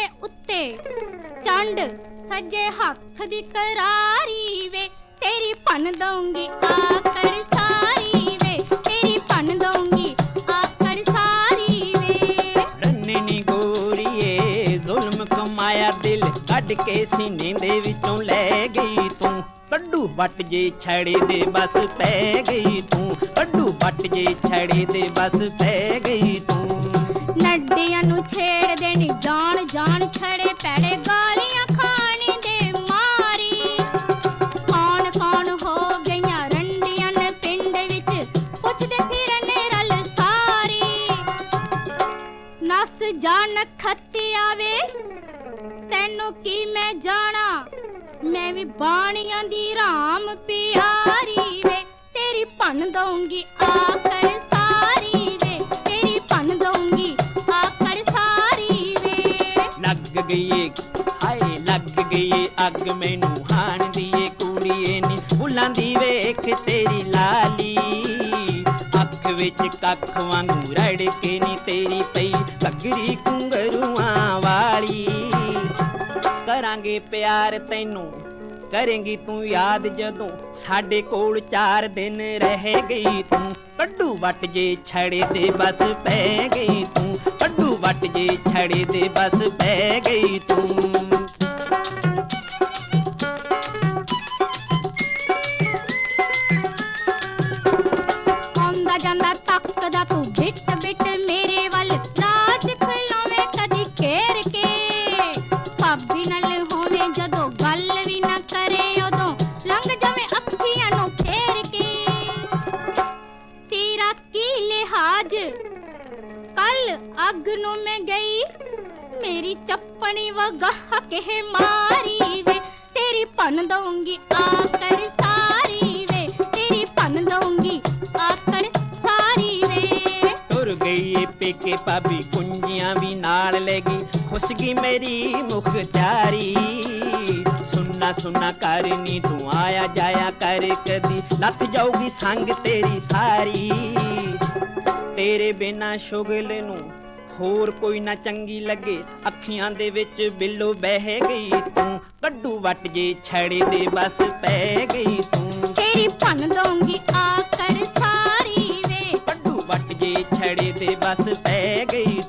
ਬੂਥੇ ਉੱਤੇ। ਚੰਡ ਸੱਜੇ ਹੱਥ ਦੀ ਕਰਾਰੀ ਵੇ, ਤੇਰੀ ਭੰਨ ਦਊਂਗੀ, ਆਕੜ ਸਾਰੀ ਵੇ। ਤੇਰੀ ਭੰਨ ਦਊਂਗੀ, ਆਕੜ ਸਾਰੀ ਵੇ। ਰੰਨੇ ਗੋਰੀਏ, ਜ਼ੁਲਮ ਕਮਾਇਆ ਦਿਲ ਕੱਢ ਕੇ ਸੀਨੇ ਦੇ ਵਿੱਚੋਂ ਲੈ ਗਈ ਤੂੰ। ਕੱਢੂ ਵੱਟ ਜੇ ਛੜੇ ਦੇ ਬਸ ਪੈ ਗਈ ਤੂੰ। ਕੱਢੂ ਵੱਟ ਜੇ ਛੜੇ ਦੇ ਬਸ ਪੈ ਤੈਨੂੰ ਕੀ ਮੈਂ ਜਾਣਾ? ਮੈਂ ਵੀ ਬਾਣੀਆਂ ਦੀ ਰਾਮ ਪਿਆਰੀ ਵੇ। ਤੇਰੀ ਭੰਨ ਦਊਂਗੀ ਆਕੜ ਸਾਰੀ ਵੇ। ਤੇਰੀ ਭੰਨ ਦਊਂਗੀ ਆਕੜ ਸਾਰੀ ਵੇ। ਲੱਗ ਗਈ ਏ ਹਾਏ, ਲੱਗ ਗਈ ਏ ਅੱਗ। ਮੈਨੂੰ ਹਾਣ ਦੀ ਏ ਕੁੜੀਏ ਨੀ। ਫੁੱਲਾਂ ਦੀ ਵੇਖ ਤੇਰੀ ਲਾਲੀ। ਅੱਖ ਵਿੱਚ ਕੱਖ ਵਾਂਗੂ ਰੜ ਕੇ ਨੀ ਤੇਰੀ ਪਈ। ਘੱਗਰੀ ਕੁੰਗਰੂਆਂ ਵਾਲੀ। ਕਰਾਂਗੇ ਪਿਆਰ ਤੈਨੂੰ। ਕਰੇਂਗੀ ਤੂੰ ਯਾਦ ਜਦੋਂ ਸਾਡੇ ਕੋਲ ਚਾਰ ਦਿਨ ਰਹਿ ਗਈ ਤੂੰ। ਕੱਢੂ ਵੱਟ ਜੇ ਛੜੇ ਤੇ ਬਸ ਪੈ ਗਈ ਤੂੰ। ਕੱਢੂ ਵੱਟ ਜੇ ਛੜੇ ਤੇ ਬਸ ਪੈ ਗਈ ਤੂੰ। ਲਿਹਾਜ਼ ਕੱਲ ਅੱਗ ਨੂੰ ਮੈਂ ਗਈ, ਮੇਰੀ ਚੱਪਣੀ ਵਗਾਹ ਕੇ ਮਾਰੀ ਵੇ। ਤੇਰੀ ਭੰਨ ਦਊਂਗੀ ਆਕੜ ਸਾਰੀ ਵੇ। ਤੇਰੀ ਭੰਨ ਦਊਂਗੀ ਆਕੜ ਸਾਰੀ ਵੇ। ਟੁਰ ਗਈ ਏ ਪੇਕੇ ਭਾਬੀ, ਕੁੰਜੀਆਂ ਵੀ ਨਾਲ ਲੈ ਗਈ। ਖੁਸ਼ ਗਈ ਮੇਰੀ ਮੁਖਤਾਰੀ ਸੁੰਨਾ ਸੁੰਨਾ ਕਰਨੀ ਤੂੰ ਆਇਆ ਜਾਇਆ ਕਰ ਕਦੀ। ਲੱਥ ਜਾਊਗੀ ਸੰਗ ਤੇਰੀ ਸਾਰੀ। ਤੇਰੇ ਬਿਨਾ ਸ਼ੁਗਲ ਨੂੰ ਹੋਰ ਕੋਈ ਨਾ ਚੰਗੀ ਲੱਗੇ। ਅੱਖੀਆਂ ਦੇ ਵਿੱਚ ਬਿੱਲੋ ਬਹਿ ਗਈ ਤੂੰ। ਕੱਢੂ ਵੱਟ ਜੇ ਛੜੇ ਦੇ ਬਸ ਪੈ ਗਈ ਤੂੰ। ਤੇਰੀ ਭੰਨ ਦਊਂਗੀ ਆਕੜ ਸਾਰੀ ਵੇ। ਕੱਢੂ ਵੱਟ ਜੇ ਛੜੇ ਤੇ ਬਸ ਪੈ ਗਈ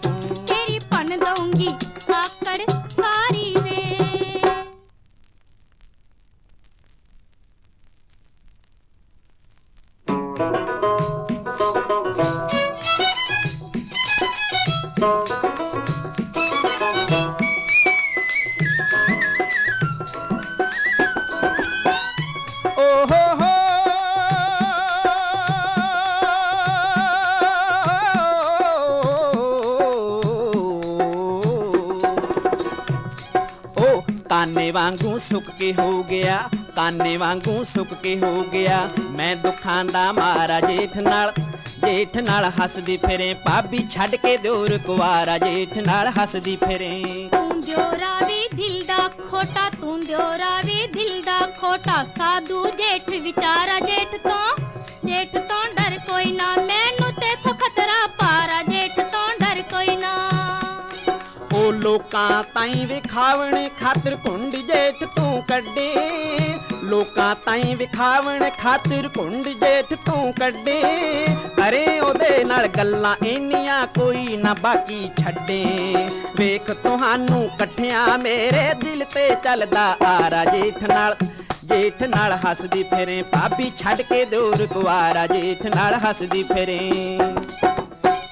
ਵਾਂਗੂ ਸੁੱਕ ਕੇ ਹੋ ਗਿਆ, ਕਾਨੇ ਵਾਂਗੂ ਸੁੱਕ ਕੇ ਹੋ ਗਿਆ। ਮੈਂ ਦੁੱਖਾਂ ਦਾ ਮਾਰਾ ਜੇਠ ਨਾਲ ਜੇਠ ਨਾਲ ਹੱਸਦੀ ਫਿਰੇ। ਭਾਬੀ ਛੱਡ ਕੇ ਦਿਓਰ ਕੁਵਾਰਾ ਜੇਠ ਨਾਲ ਹੱਸਦੀ ਫਿਰੇ। ਤੂੰ ਦਿਓਰਾ ਵੀ ਦਿਲ ਦਾ ਖੋਟਾ, ਤੂੰ ਦਿਓਰਾ ਵੀ ਦਿਲ ਦਾ ਖੋਟਾ। ਸਾਧੂ ਜੇਠ ਵਿਚਾਰਾ ਜੇਠ ਤੋਂ ਜੇਠ ਤੋਂ ਡਰ ਕੋਈ ਨਾ। ਮੈਨੂੰ ਲੋਕਾਂ ਤਾਈਂ ਵਿਖਾਵਣ ਖਾਤਰ ਕੁੰਡ ਜੇਠ ਤੂੰ ਕੱਢੇ। ਲੋਕਾਂ ਤਾਈਂ ਵਿਖਾਵਣ ਖਾਤਰ ਕੁੰਡ ਜੇਠ ਤੂੰ ਕੱਢੇ। ਕਰੇ ਉਹਦੇ ਨਾਲ ਗੱਲਾਂ ਇੰਨੀਆਂ ਕੋਈ ਨਾ ਬਾਕੀ ਛੱਡੇ। ਵੇਖ ਤੁਹਾਨੂੰ ਇਕੱਠਿਆਂ ਮੇਰੇ ਦਿਲ ਤੇ ਚੱਲਦਾ ਆਰਾ ਜੇਠ ਨਾਲ। ਜੇਠ ਨਾਲ ਹੱਸਦੀ ਫਿਰੇ, ਭਾਬੀ ਛੱਡ ਕੇ ਦੂਰ ਕੁਆਰਾ ਜੇਠ ਨਾਲ ਹੱਸਦੀ ਫਿਰੇ।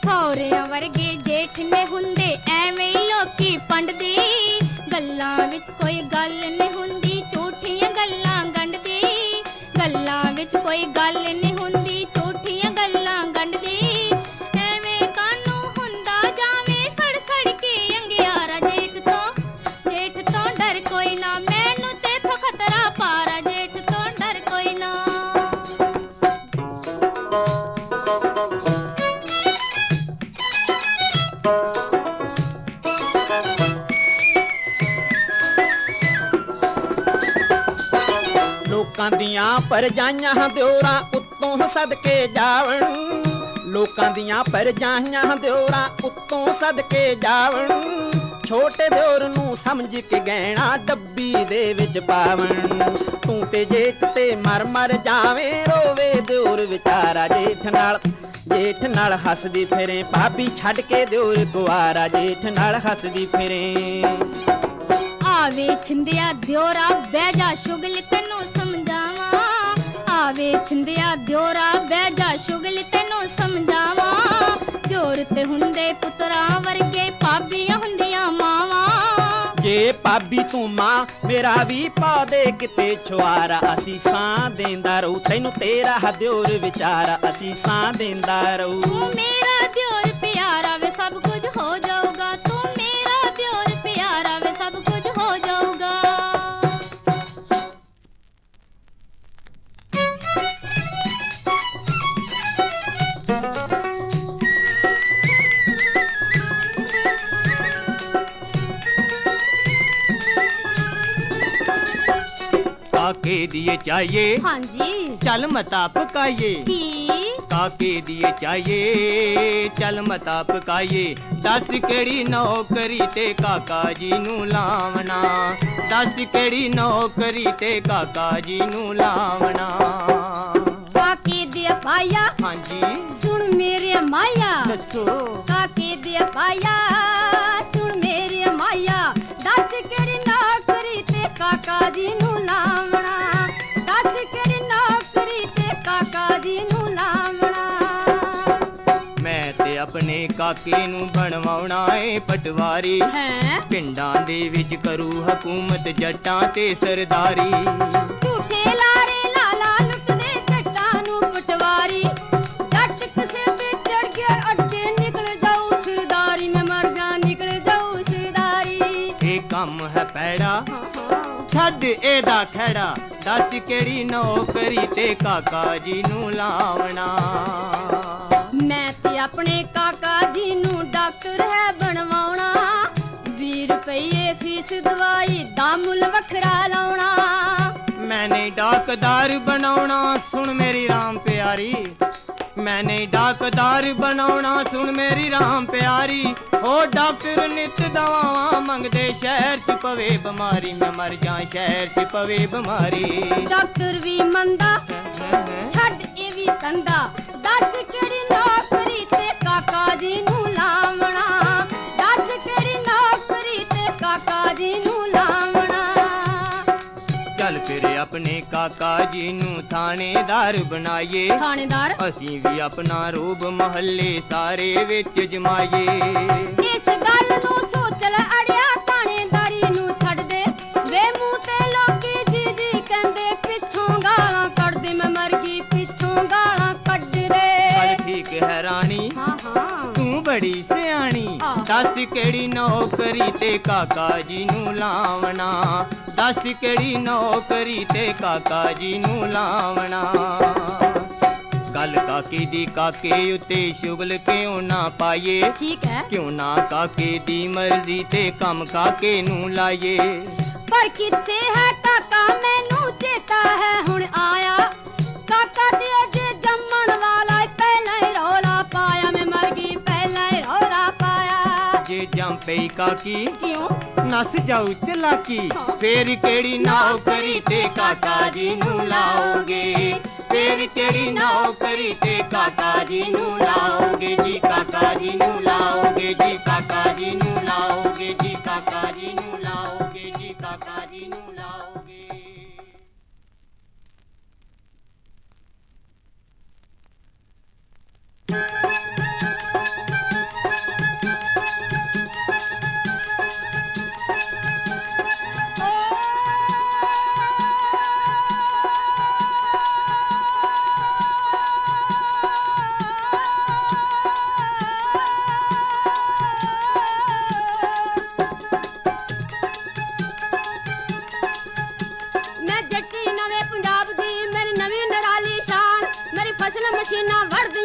ਸੌਰਿਆਂ ਵਰਗੇ ਜੇਠ ਨੇ ਹੁੰਦੇ ਐਵੇਂ ਲੋਕੀ ਪੰਡਦੀ ਗੱਲਾਂ ਵਿੱਚ ਕੋਈ ਲੋਕਾਂ ਦੀਆਂ ਪਰਜਾਈਆਂ ਦਿਓਰਾਂ ਉੱਤੋਂ ਸਦਕੇ ਜਾਵਣ। ਲੋਕਾਂ ਦੀਆਂ ਪਰਜਾਈਆਂ ਦਿਓਰਾਂ ਉੱਤੋਂ ਸਦਕੇ ਜਾਵਣ। ਛੋਟੇ ਦਿਓਰ ਨੂੰ ਸਮਝ ਕੇ ਗਹਿਣਾ ਡੱਬੀ ਦੇ ਵਿੱਚ ਪਾਵਣ। ਤੂੰ ਤੇ ਜੇਠ ਤੇ ਮਰ ਮਰ ਜਾਵੇਂ, ਰੋਵੇ ਦਿਓਰ ਵਿਚਾਰਾ ਜੇਠ ਨਾਲ। ਜੇਠ ਨਾਲ ਹੱਸਦੀ ਫਿਰੇ, ਭਾਬੀ ਛੱਡ ਕੇ ਦਿਓਰ ਕੁਆਰਾ ਜੇਠ ਨਾਲ ਹੱਸਦੀ ਫਿਰੇ। ਆਵੇ ਛਿੰਦਿਆ ਦਿਓਰਾ, ਬਹਿ ਜਾ ਸ਼ੁਗਲ, ਤੈਨੂੰ ਆਵੇ ਛਿੰਦਿਆ ਦਿਓਰਾ ਬਹਿ ਜਾ ਸ਼ੁਗਲ ਤੈਨੂੰ ਸਮਝਾਵਾਂ। ਦਿਓਰ ਤੇ ਹੁੰਦੇ ਪੁੱਤਰਾਂ ਵਰਗੇ ਭਾਬੀਆਂ ਹੁੰਦੀਆਂ ਮਾਵਾਂ। ਜੇ ਭਾਬੀ ਤੂੰ ਮਾਂ ਮੇਰਾ ਵੀ ਪਾ ਦੇ ਕਿਤੇ ਛੁਆਰਾ ਅਸੀਂ ਸਾਂ ਦੇਂਦਾ ਰਹੂ ਤੈਨੂੰ ਤੇਰਾ ਦਿਓਰ ਵਿਚਾਰਾ। ਅਸੀਂ ਸਾਂ ਦੇਂਦਾ ਰਹੂ। ਤੂੰ ਮੇਰਾ ਦਿਓਰ ਪਿਆਰਾ ਵੇ ਸਭ ਕੁਝ ਹੋ ਜਾਊਗਾ ਚਾਹੀਏ ਹਾਂਜੀ। ਚੱਲ ਮਤਾ ਪਕਾਈਏ ਕੀ? ਕਾਕੇ ਦੀਏ ਚਾਹੀਏ ਚੱਲ ਮਤਾ ਪਕਾਈਏ ਦੱਸ ਕਿਹੜੀ ਨੌਕਰੀ ਤੇ ਕਾਕਾ ਜੀ ਨੂੰ ਲਾਵਣਾ? ਦੱਸ ਕਿਹੜੀ ਨੌਕਰੀ ਤੇ ਕਾਕਾ ਜੀ ਨੂੰ ਲਾਵਣਾ? ਕਾਕੇ ਦੇ ਪਾਇਆ। ਹਾਂਜੀ। ਸੁਣ ਮੇਰੇ ਮਾਇਆ। ਦੱਸੋ। ਕਾਕੇ ਦੇ ਪਾਇਆ। ਆਪਣੇ ਕਾਕੇ ਨੂੰ ਬਣਵਾਉਣਾ ਏ ਪਟਵਾਰੀ। ਹੈ। ਪਿੰਡਾਂ ਦੇ ਵਿੱਚ ਕਰੂ ਹਕੂਮਤ ਜੱਟਾਂ ਤੇ ਸਰਦਾਰੀ। ਝੂਠੇ ਲਾਰੇ ਲਾਲਾ ਲੁੱਟਦੇ ਜੱਟਾਂ ਨੂੰ ਪਟਵਾਰੀ। ਜੱਟ ਕਿਸੇ ਤੇ ਚੜ ਗਿਆ ਅੱਡੇ ਨਿਕਲ ਜਾਊ ਸਰਦਾਰੀ। ਮੈਂ ਮਰ ਜਾ ਨਿਕਲ ਜਾਊ ਸਰਦਾਰੀ। ਇਹ ਕੰਮ ਹੈ ਪੈੜਾ ਛੱਡ ਇਹਦਾ ਖੜਾ ਦੱਸ ਕਿਹੜੀ ਨੌਕਰੀ ਤੇ ਕਾਕਾ ਜੀ ਨੂੰ ਲਾਵਣਾ ਤੇ ਆਪਣੇ ਕਾਕਾ ਜੀ ਨੂੰ ਡਾਕਟਰ ਹੈ ਬਣਵਾਉਣਾ। 20 ਰੁਪਏ ਫੀਸ ਦਵਾਈ ਦਾ ਮੁੱਲ ਵੱਖਰਾ ਲਾਉਣਾ। ਮੈਨੇ ਡਾਕਦਾਰ ਬਣਾਉਣਾ ਸੁਣ ਮੇਰੀ ਰਾਮ ਪਿਆਰੀ। ਮੈਨੇ ਡਾਕਦਾਰ ਬਣਾਉਣਾ ਸੁਣ ਮੇਰੀ ਰਾਮ ਪਿਆਰੀ। ਉਹ ਡਾਕਟਰ ਨਿਤ ਦਵਾਵਾਂ ਮੰਗਦੇ ਸ਼ਹਿਰ ਚ ਪਵੇ ਬਿਮਾਰੀ ਮੈਂ ਮਰ ਜਾ ਸ਼ਹਿਰ ਚ ਪਵੇ ਬਿਮਾਰੀ। ਡਾਕਟਰ ਵੀ ਮੰਦਾ ਛੱਡ ਇਹ ਵੀ ਕੰਦਾ ਦੱਸ ਕਿਹੜੀ ਨੌਕਰੀ ਫਿਰ ਆਪਣੇ ਕਾਕਾ ਜੀ ਨੂੰ ਥਾਣੇਦਾਰ ਬਣਾਈਏ ਥਾਣੇਦਾਰ? ਅਸੀਂ ਵੀ ਆਪਣਾ ਰੂਪ ਮਹੱਲੇ ਸਾਰੇ ਵਿੱਚ ਜਮਾਈਏ। ਦੱਸ ਕਿਹੜੀ ਨੌਕਰੀ ਤੇ ਕਾਕਾ ਜੀ ਨੂੰ ਲਾਵਣਾ? ਦੱਸ ਕਿਹੜੀ ਨੌਕਰੀ ਤੇ ਕਾਕਾ ਜੀ ਨੂੰ ਲਾਵਣਾ? ਗੱਲ ਕਾਕੇ ਦੀ ਕਾਕੇ ਉੱਤੇ ਸ਼ੁਗਲ ਕਿਉਂ ਨਾ ਪਾਈਏ? ਠੀਕ ਹੈ। ਕਿਉਂ ਨਾ ਕਾਕੇ ਦੀ ਮਰਜ਼ੀ ਤੇ ਕੰਮ ਕਾਕੇ ਨੂੰ ਲਾਈਏ? ਪਰ ਕਿੱਥੇ ਹੈ ਕਾਕਾ? ਮੈਨੂੰ ਚੇਤਾ ਹੈ ਹੁਣ ਆਇਆ ਕਾਕੀ? ਕਿਉਂ? ਨਸ ਜਾਊ ਚਲਾਕੀ। ਫੇਰ ਕਿਹੜੀ ਨੌਕਰੀ ਤੇ ਕਾਕਾ ਜੀ ਨੂੰ ਲਾਓਗੇ? ਫੇਰ ਕਿਹੜੀ ਨੌਕਰੀ ਤੇ ਕਾਕਾ ਜੀ ਨੂੰ ਲਾਓਗੇ? ਜੀ ਕਾਕਾ ਜੀ ਨੂੰ ਲਾਓਗੇ ਜੀ ਕਾਕਾ ਜੀ ਨੂੰ ਲਾਓਗੇ ਜੀ ਕਾਕਾ ਜੀ ਨੂੰ ਲਾਓਗੇ ਜੀ ਕਾਕਾ ਜੀ ਨੂੰ ਲਾਓਗੇ। ਫਸਲ ਮਸ਼ੀਨਾਂ